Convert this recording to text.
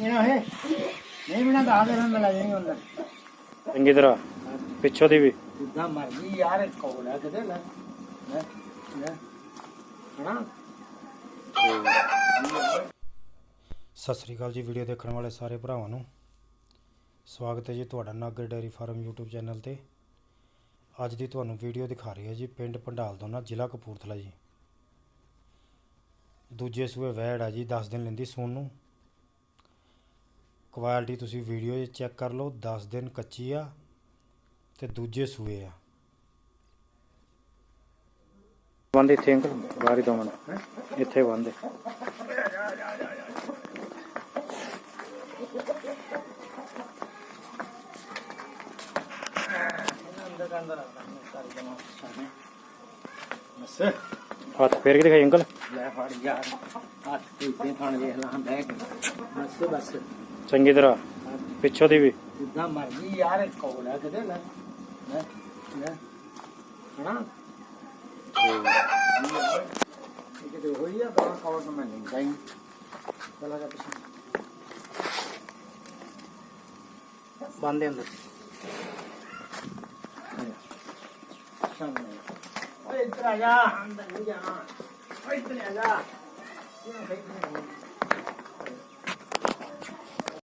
ਇਹਨਾਂ ਹੈ ਨਹੀਂ ਬਿਨਾ ਦਾ ਚੰਗੀ ਤਰ੍ਹਾਂ ਪਿੱਛੋਂ ਦੀ ਵੀ। ਜਿੱਦਾਂ ਮਰਜ਼ੀ ਯਾਰ ਇਸ ਕੋਲ ਹੈ ਕਿਤੇ ਲੈ। ਲੈ ਲੈ। ਹਣਾ ਸਤਿ ਸ੍ਰੀ ਅਕਾਲ ਜੀ ਵੀਡੀਓ ਦੇਖਣ ਵਾਲੇ ਸਾਰੇ ਭਰਾਵਾਂ ਨੂੰ। ਸਵਾਗਤ ਹੈ ਜੀ ਤੁਹਾਡਾ Nagar dairy farm YouTube channel ਤੇ। ਅੱਜ ਦੀ ਤੁਹਾਨੂੰ ਵੀਡੀਓ ਦਿਖਾ ਰਹੀ ਹੈ ਜੀ ਪਿੰਡ ਪੰਡਾਲ ਦੋਨਾ ਜ਼ਿਲ੍ਹਾ ਕਪੂਰਥਲਾ ਜੀ। ਦੂਜੇ ਸੂਏ ਵੈੜ ਆ ਜੀ 10 ਦਿਨ ਲੈਂਦੀ ਸੂਣ ਨੂੰ। ਕੁਆਲਿਟੀ ਤੁਸੀਂ ਵੀਡੀਓ 'ਚ ਚੈੱਕ ਕਰ ਲਓ 10 ਦਿਨ ਕੱਚੀ ਆ ਤੇ ਦੂਜੇ ਸੂਏ ਆ। ਬੰਦੇ ਇੱਥੇ ਅੰਕਲ ਬਾਹਰੀ ਦੋ ਮਿੰਟ ਇੱਥੇ ਬੰਦੇ ਹੱਥ ਫੇਰ ਕੇ ਦਿਖਾਈ ਅੰਕਲ। ਲੈ ਫੜ ਯਾਰ ਹੱਥ ਤੇ ਥਣ ਵੇਖ ਲਾਂ ਬੈਗ ਬਸ ਬਸ। ਚੰਗੀ ਤਰ੍ਹਾਂ ਪਿੱਛੋਂ ਦੀ ਵੀ। ਜਿੱਦਾਂ ਮਰਜ਼ੀ ਯਾਰ ਇਸ ਕੋਲ ਹੈ ਕਿਤੇ ਲੈ ਲੈ ਹਣਾ ਕਿਤੇ ਹੋਈ ਆ ਤਾਂ ਕਵਰ ਤੋਂ ਮੈਂ ਨਹੀਂ ਜਾਈਂ। ਚਲਾ ਜਾ ਪਿੱਛੇ। ਬੰਦੇ ਅੰਦਰ। ਸਾਹਮਣੇ। ਓਏ ਇੱਧਰ ਆ ਜਾ। ਅੰਦਰ ਨਹੀਂ ਜਾਣਾ ਓਏ ਇੱਧਰ ਆ ਜਾ। ਇਹ ਬੈਠੇ